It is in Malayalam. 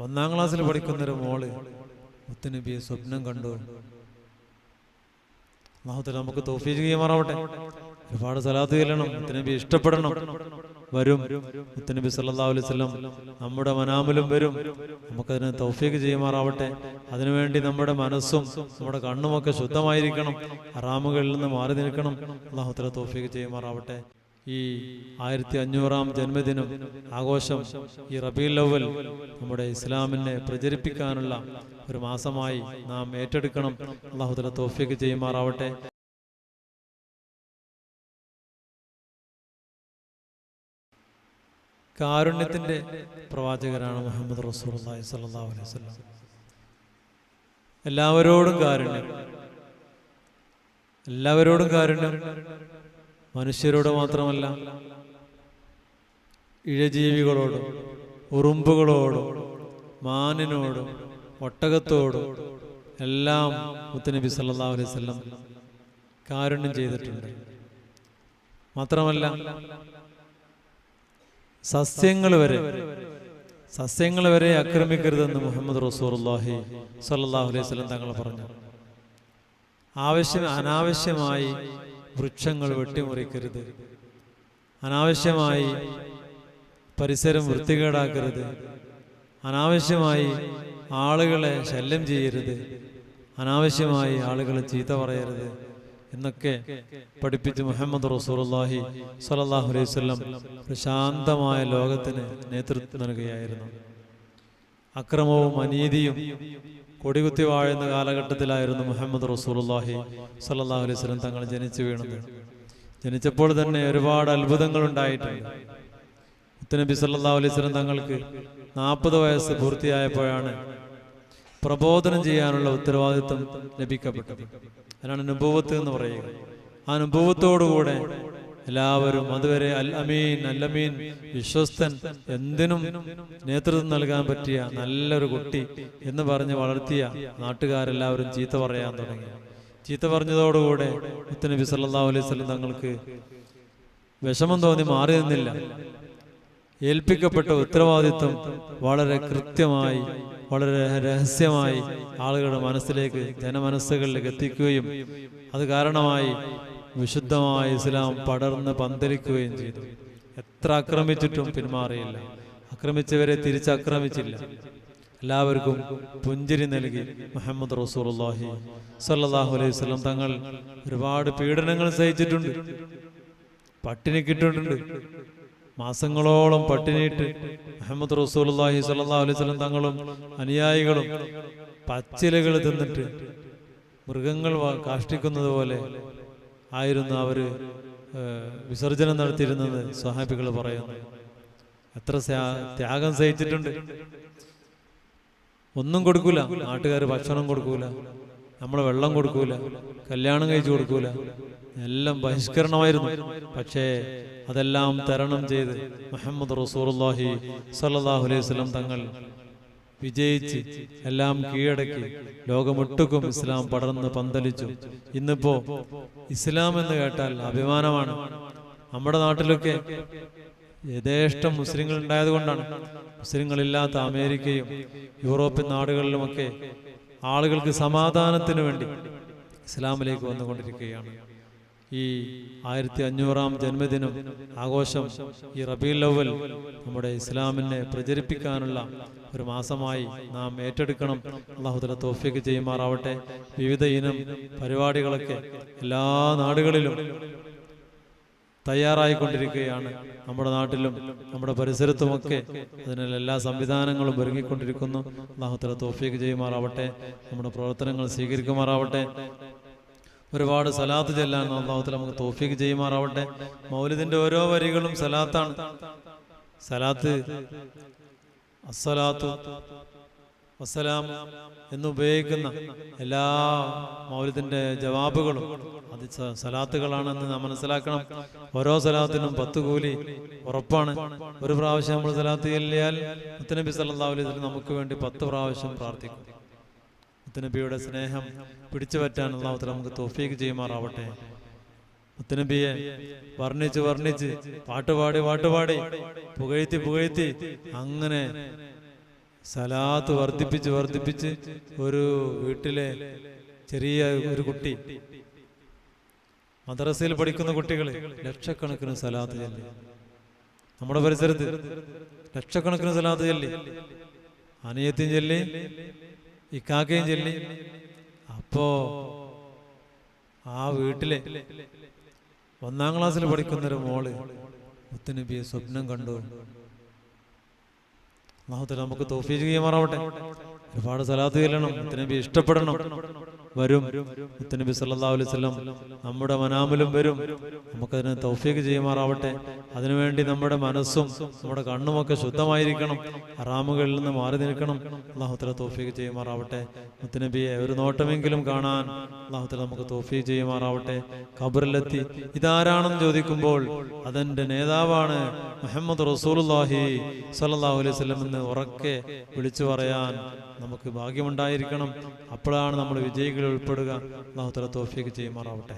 ഒന്നാം ക്ലാസ്സിൽ പഠിക്കുന്നൊരു മോൾ മുത്തുനബിയെ സ്വപ്നം കണ്ടു. അള്ളാഹുത്തല നമുക്ക് തോഫീജ് ചെയ്യുമാറാവട്ടെ. ഒരുപാട് സ്ഥലത്ത് ചെല്ലണം മുത്തുനബി ഇഷ്ടപ്പെടണം. വരും. മുത്തുനബി സല്ലല്ലാഹു അലൈഹി വസല്ലം നമ്മുടെ മനാമിലും വരും. നമുക്കതിന് തൗഫീക്ക് ചെയ്യുമാറാവട്ടെ. അതിനുവേണ്ടി നമ്മുടെ മനസ്സും നമ്മുടെ കണ്ണുമൊക്കെ ശുദ്ധമായിരിക്കണം. അറാമുകളിൽ നിന്ന് മാറി നിൽക്കണം. അള്ളാഹുത്തല തൗഫീഖ് ചെയ്യുമാറാവട്ടെ. ഈ ആയിരത്തി അഞ്ഞൂറാം ജന്മദിനം ആഘോഷം ഈ റബീൽ ലവൽ നമ്മുടെ ഇസ്ലാമിനെ പ്രചരിപ്പിക്കാനുള്ള ഒരു മാസമായി നാം ഏറ്റെടുക്കണം. അള്ളാഹുദല തോഫിക്ക് ചെയ്യുമാറാവട്ടെ. കാരുണ്യത്തിന്റെ പ്രവാചകരാണ് മുഹമ്മദ് റസൂലി സല്ലാ അലൈഹി വസല്ലം. എല്ലാവരോടും കാരുണ്യം. എല്ലാവരോടും കാരുണ്യം. മനുഷ്യരോട് മാത്രമല്ല ഇഴജീവികളോടും ഉറുമ്പുകളോടും മാനിനോടും ഒട്ടകത്തോടും എല്ലാം മുത്തനബി സല്ലാ അലൈഹി കാരുണ്യം ചെയ്തിട്ടുണ്ട്. മാത്രമല്ല സസ്യങ്ങൾ വരെ സസ്യങ്ങൾ വരെ ആക്രമിക്കരുതെന്ന് മുഹമ്മദ് റസൂർല്ലാഹി സല്ലാഹു അലൈഹി സ്വലം തങ്ങൾ പറഞ്ഞു. ആവശ്യം അനാവശ്യമായി വൃക്ഷങ്ങൾ വെട്ടിമുറിക്കരുത്. അനാവശ്യമായി പരിസരം വൃത്തികേടാക്കരുത്. അനാവശ്യമായി ആളുകളെ ശല്യം ചെയ്യരുത്. അനാവശ്യമായി ആളുകളെ ചീത്ത പറയരുത് എന്നൊക്കെ പഠിപ്പിച്ച് മുഹമ്മദ് റസൂർല്ലാഹി സ്വല്ലല്ലാഹു അലൈവല്ലം ശാന്തമായ ലോകത്തിന് നേതൃത്വം നൽകുകയായിരുന്നു. അക്രമവും അനീതിയും കൊടികുത്തി വാഴുന്ന കാലഘട്ടത്തിലായിരുന്നു മുഹമ്മദ് റസൂലുള്ളാഹി സല്ലാ അലൈഹി വസല്ലം തങ്ങൾ ജനിച്ചു വീണത്. ജനിച്ചപ്പോൾ തന്നെ ഒരുപാട് അത്ഭുതങ്ങൾ ഉണ്ടായിട്ടുണ്ട്. മുത്തനബി സല്ലാ അലൈഹി വസല്ലം തങ്ങൾക്ക് നാൽപ്പത് വയസ്സ് പൂർത്തിയായപ്പോഴാണ് പ്രബോധനം ചെയ്യാനുള്ള ഉത്തരവാദിത്വം ലഭിക്കപ്പെട്ടത്. അതിനാണ് അനുഭവത്ത് എന്ന് പറയുക. ആ നുബൂവത്തോടുകൂടെ എല്ലാവരും അതുവരെ അൽ അമീൻ അൽ അമീൻ. വിശ്വസ്തൻ എന്തിനും നേതൃത്വം നൽകാൻ പറ്റിയ നല്ലൊരു കുട്ടി എന്ന് പറഞ്ഞ് വളർത്തിയ നാട്ടുകാരെല്ലാവരും ചീത്ത പറയാൻ തുടങ്ങി. ചീത്ത പറഞ്ഞതോടുകൂടെ മുത്തനബി സല്ലല്ലാഹു അലൈഹി വസല്ലം തങ്ങൾക്ക് വിഷമം തോന്നി മാറി നിന്നില്ല. ഏൽപ്പിക്കപ്പെട്ട ഉത്തരവാദിത്വം വളരെ കൃത്യമായി വളരെ രഹസ്യമായി ആളുകളുടെ മനസ്സിലേക്ക് ജനമനസ്സുകളിലേക്ക് എത്തിക്കുകയും അത് കാരണമായി വിശുദ്ധമായ ഇസ്ലാം പടർന്ന് പന്തലിക്കുകയും ചെയ്തു. എത്ര ആക്രമിച്ചിട്ടും പിന്മാറിയില്ല. ആക്രമിച്ചവരെ തിരിച്ചാക്രമിച്ചില്ല. എല്ലാവർക്കും പുഞ്ചിരി നൽകി മുഹമ്മദ് റസൂർഹി സല്ലാഹു അലൈഹി സ്വലം തങ്ങൾ ഒരുപാട് പീഡനങ്ങൾ സഹിച്ചിട്ടുണ്ട്. പട്ടിണി കിട്ടിയിട്ടുണ്ട്. മാസങ്ങളോളം പട്ടിണിയിട്ട് മുഹമ്മദ് സ്വല്ലല്ലാഹു അലൈഹി വസല്ലം തങ്ങളും അനുയായികളും പച്ചിലകൾ തിന്നിട്ട് മൃഗങ്ങൾ കാഷ്ടിക്കുന്നത് പോലെ ആയിരുന്നു ഏഹ്, വിസർജനം നടത്തിയിരുന്നത് സ്വഹാബികൾ പറയുന്നു. എത്ര ത്യാഗം സഹിച്ചിട്ടുണ്ട്. ഒന്നും കൊടുക്കൂല. നാട്ടുകാർ ഭക്ഷണം കൊടുക്കൂല. നമ്മൾ വെള്ളം കൊടുക്കൂല. കല്യാണം കഴിച്ചു കൊടുക്കൂല. എല്ലാം ബഹിഷ്കരണമായിരുന്നു. പക്ഷേ അതെല്ലാം തരണം ചെയ്ത് മുഹമ്മദ് റസൂലുള്ളാഹി സ്വല്ലല്ലാഹു അലൈഹി തങ്ങൾ വിജയിച്ച് എല്ലാം കീഴടക്കി ലോകമൊട്ടുക്കും ഇസ്ലാം പടർന്ന് പന്തലിച്ചു. ഇന്നിപ്പോ ഇസ്ലാം എന്ന് കേട്ടാൽ അഭിമാനമാണ്. നമ്മുടെ നാട്ടിലൊക്കെ യഥേഷ്ടം മുസ്ലിങ്ങൾ ഉണ്ടായത് കൊണ്ടാണ് മുസ്ലിങ്ങളില്ലാത്ത അമേരിക്കയും യൂറോപ്യൻ നാടുകളിലുമൊക്കെ ആളുകൾക്ക് സമാധാനത്തിന് വേണ്ടി ഇസ്ലാമിലേക്ക് വന്നുകൊണ്ടിരിക്കുകയാണ്. ഈ ആയിരത്തി അഞ്ഞൂറാം ജന്മദിനം ആഘോഷം ഈ റബീൽ ലവൽ നമ്മുടെ ഇസ്ലാമിനെ പ്രചരിപ്പിക്കാനുള്ള ഒരു മാസമായി നാം ഏറ്റെടുക്കണം. അള്ളാഹുദല തോഫിക്ക് ചെയ്യുമാറാവട്ടെ. വിവിധ ഇനം പരിപാടികളൊക്കെ എല്ലാ നാടുകളിലും തയ്യാറായിക്കൊണ്ടിരിക്കുകയാണ്. നമ്മുടെ നാട്ടിലും നമ്മുടെ പരിസരത്തുമൊക്കെ അതിനുള്ള എല്ലാ സംവിധാനങ്ങളും ഒരുങ്ങിക്കൊണ്ടിരിക്കുന്നു. അള്ളാഹുത്തല തോഫീക്ക് ചെയ്യുമാറാവട്ടെ. നമ്മുടെ പ്രവർത്തനങ്ങൾ സ്വീകരിക്കുമാറാവട്ടെ. ഒരുപാട് സലാത്ത് ചെല്ലാൻ അള്ളാഹുത്തല നമുക്ക് തോഫിക്ക് ചെയ്യുമാറാവട്ടെ. മൗലിദിന്റെ ഓരോ വരികളും സലാത്താണ് സലാത്ത് അസ്സലാത്തു വസ്സലാം എന്ന് ഉപയോഗിക്കുന്ന എല്ലാ മൗലിദിന്റെ ജവാബുകളും അത് സലാത്തുകളാണെന്ന് നാം മനസ്സിലാക്കണം. ഓരോ സലാത്തിനും പത്ത് കൂലി ഉറപ്പാണ്. ഒരു പ്രാവശ്യം നമ്മൾ സലാത്ത് ചെല്ലിയാൽ മുത്തനബി സല്ലല്ലാഹു അലൈഹി നമുക്ക് വേണ്ടി പത്ത് പ്രാവശ്യം പ്രാർത്ഥിക്കും. മുത്തനബിയുടെ സ്നേഹം പിടിച്ചു പറ്റാൻ അള്ളാഹുത്തല നമുക്ക് തോഫീക്ക് ചെയ്യുമാറാവട്ടെ. മുത്തനബിയെ വർണിച്ച് വർണിച്ച് പാട്ടുപാടി പാട്ടുപാടി പുകഴ്ത്തി പുകഴ്ത്തി അങ്ങനെ സലാത്ത് വർദ്ധിപ്പിച്ച് വർദ്ധിപ്പിച്ച് ഒരു വീട്ടിലെ ചെറിയ ഒരു കുട്ടി മദ്രസയിൽ പഠിക്കുന്ന കുട്ടികൾ ലക്ഷക്കണക്കിന് സലാത്ത് ചൊല്ലി. നമ്മുടെ പരിസരത്ത് ലക്ഷക്കണക്കിന് സലാത്ത് ചൊല്ലി. അനിയത്തിയും ചൊല്ലി. ഇക്കാക്കയും ചെല്ലി. അപ്പോ ആ വീട്ടിലെ ഒന്നാം ക്ലാസ്സിൽ പഠിക്കുന്ന ഒരു മോൾ മുത്തുനബിയെ സ്വപ്നം കണ്ടു. അള്ളാഹുത്തല നമുക്ക് തോഫീജ് ചെയ്യുമാറാവട്ടെ ഒരുപാട് സലാത്ത് ചെല്ലണം മുത്തനബി ഇഷ്ടപ്പെടണം. വരും. നബി സല്ലല്ലാഹു അലൈഹി വസല്ലം നമ്മുടെ മനാമിലും വരും. നമുക്കതിന് തൗഫീക്ക് ചെയ്യുമാറാവട്ടെ. അതിനുവേണ്ടി നമ്മുടെ മനസ്സും നമ്മുടെ കണ്ണുമൊക്കെ ശുദ്ധമായിരിക്കണം. ഹറാമുകളിൽ നിന്ന് മാറി നിൽക്കണം. അള്ളാഹുത്തല തൗഫീക്ക് ചെയ്യുമാറാവട്ടെ. മുത്തനബിയെ ഒരു നോട്ടമെങ്കിലും കാണാൻ അള്ളാഹുത്തല നമുക്ക് തൗഫീക്ക് ചെയ്യുമാറാവട്ടെ. ഖബറിലെത്തി ഇതാരാണെന്ന് ചോദിക്കുമ്പോൾ അതെന്റെ നേതാവാണ് മുഹമ്മദ് റസൂലുള്ളാഹി സല്ലല്ലാഹു അലൈഹി വസല്ലം എന്ന് ഉറക്കെ വിളിച്ചു പറയാൻ നമുക്ക് ഭാഗ്യമുണ്ടായിരിക്കണം. അപ്പോഴാണ് നമ്മൾ വിജയികളിൽ ഉൾപ്പെടുക. അള്ളാഹു തല തോഫിക്ക് ചെയ്യുമാറാവട്ടെ.